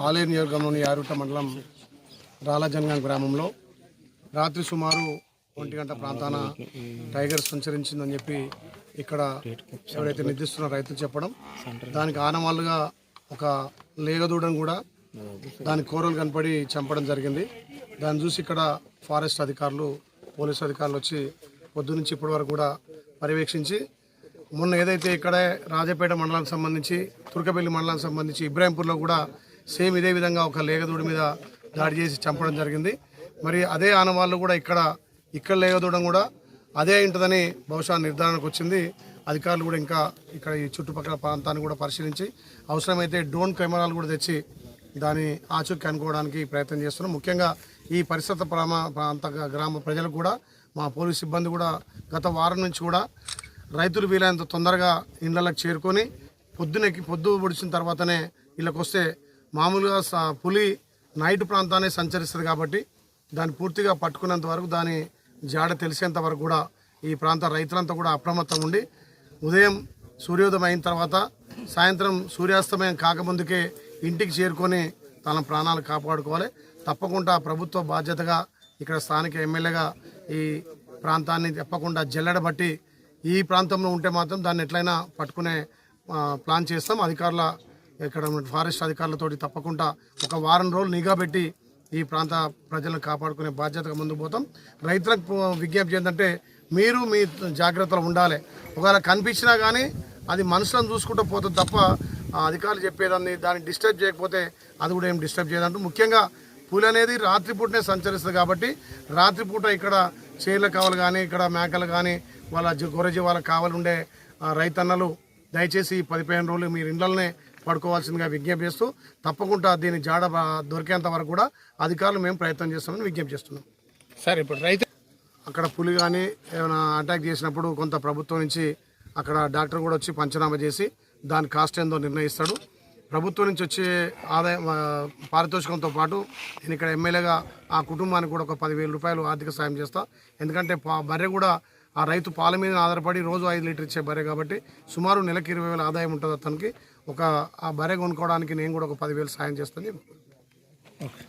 ఆలయ నియోజకవర్గంలోని యారుట మండలం రాలాజంగం గ్రామంలో రాత్రి సుమారు ఒంటి గంట ప్రాంతాన టైగర్ సంచరించిందని చెప్పి ఇక్కడ ఎవరైతే నిద్రిస్తున్న రైతులు చెప్పడం దానికి ఆనవాళ్ళుగా ఒక లేగదూడను కూడా దాని కూరలు కనపడి చంపడం జరిగింది. దాన్ని చూసి ఇక్కడ ఫారెస్ట్ అధికారులు పోలీసు అధికారులు వచ్చి పొద్దు నుంచి ఇప్పటి వరకు కూడా పర్యవేక్షించి మొన్న ఏదైతే ఇక్కడ రాజపేట మండలానికి సంబంధించి తుర్కపల్లి మండలానికి సంబంధించి ఇబ్రాహీంపూర్లో కూడా సేమ్ ఇదే విధంగా ఒక లేగదూడి మీద దాడి చేసి చంపడం జరిగింది. మరి అదే ఆనవాళ్ళు కూడా ఇక్కడ ఇక్కడ లేగదూడం కూడా అదే ఉంటుందని బహుశా నిర్ధారణకు వచ్చింది. అధికారులు కూడా ఇంకా ఇక్కడ ఈ చుట్టుపక్కల ప్రాంతాన్ని కూడా పరిశీలించి అవసరమైతే డ్రోన్ కెమెరాలు కూడా తెచ్చి దాని ఆచూకీ అనుకోవడానికి ప్రయత్నం చేస్తున్నాం. ముఖ్యంగా ఈ పరిసర ప్రామ ప్రాంత గ్రామ ప్రజలకు కూడా మా పోలీస్ సిబ్బంది కూడా గత వారం నుంచి కూడా రైతులు వీలైనంత తొందరగా ఇళ్ళకు చేరుకొని పొద్దునెక్కి పొద్దు పొడిచిన తర్వాతనే ఇళ్ళకి వస్తే మామూలుగా స- పులి నైట్ ప్రాంతాన్ని సంచరిస్తుంది కాబట్టి దాన్ని పూర్తిగా పట్టుకునేంత వరకు దాని జాడ తెలిసేంత వరకు కూడా ఈ ప్రాంత రైతులంతా కూడా అప్రమత్తం ఉండి ఉదయం సూర్యోదయం అయిన తర్వాత సాయంత్రం సూర్యాస్తమయం కాకముందుకే ఇంటికి చేరుకొని తన ప్రాణాలు కాపాడుకోవాలి. తప్పకుండా ప్రభుత్వ బాధ్యతగా ఇక్కడ స్థానిక ఎమ్మెల్యేగా ఈ ప్రాంతాన్ని తప్పకుండా జల్లెడబట్టి ఈ ప్రాంతంలో ఉంటే మాత్రం దాన్ని ఎట్లయినా పట్టుకునే ప్లాన్ చేస్తాం. అధికారుల ఇక్కడ ఫారెస్ట్ అధికారులతోటి తప్పకుండా ఒక వారం రోజులు నిఘా పెట్టి ఈ ప్రాంత ప్రజలను కాపాడుకునే బాధ్యతగా ముందుకు పోతాం. రైతులకు విజ్ఞప్తి ఏంటంటే మీరు మీ జాగ్రత్తలు ఉండాలి. ఒకవేళ కనిపించినా కానీ అది మనుషులను చూసుకుంటూ పోతుంది తప్ప అధికారులు చెప్పేదాన్ని దాన్ని డిస్టర్బ్ చేయకపోతే అది కూడా ఏం డిస్టర్బ్ చేయదంటూ. ముఖ్యంగా పులి అనేది రాత్రిపూటనే సంచరిస్తుంది కాబట్టి రాత్రిపూట ఇక్కడ చేర్ల కావాలి కానీ ఇక్కడ మేకలు కానీ వాళ్ళ జీ- గొర్రె జీవాలకు కావాలి ఉండే రైతన్నలు దయచేసి పదిహేను రోజులు మీరు ఇండ్లనే పడుకోవాల్సిందిగా విజ్ఞప్తి చేస్తూ తప్పకుండా దీని జాడ దొరికేంత వరకు కూడా అధికారులు మేము ప్రయత్నం చేస్తామని విజ్ఞప్తి చేస్తున్నాం. సార్ ఇప్పుడు రైతు అక్కడ పులి కానీ ఏమైనా అటాక్ చేసినప్పుడు కొంత ప్రభుత్వం నుంచి అక్కడ డాక్టర్ కూడా వచ్చి పంచనామా చేసి దాని కాస్ట్ ఏందో నిర్ణయిస్తాడు. ప్రభుత్వం నుంచి వచ్చే ఆదాయం పారితోషికంతో పాటు నేను ఇక్కడ ఎమ్మెల్యేగా ఆ కుటుంబానికి కూడా ఒక పదివేల రూపాయలు ఆర్థిక సాయం చేస్తా. ఎందుకంటే పా బర్రె కూడా ఆ రైతు పాల మీద ఆధారపడి రోజు ఐదు లీటర్ ఇచ్చే బర్రె కాబట్టి సుమారు నెలకి ఇరవై వేల ఆదాయం ఉంటుంది అతనికి. ఒక ఆ బర్రె కొనుక్కోవడానికి నేను కూడా ఒక పదివేలు సాయం చేస్తాను. ఓకే.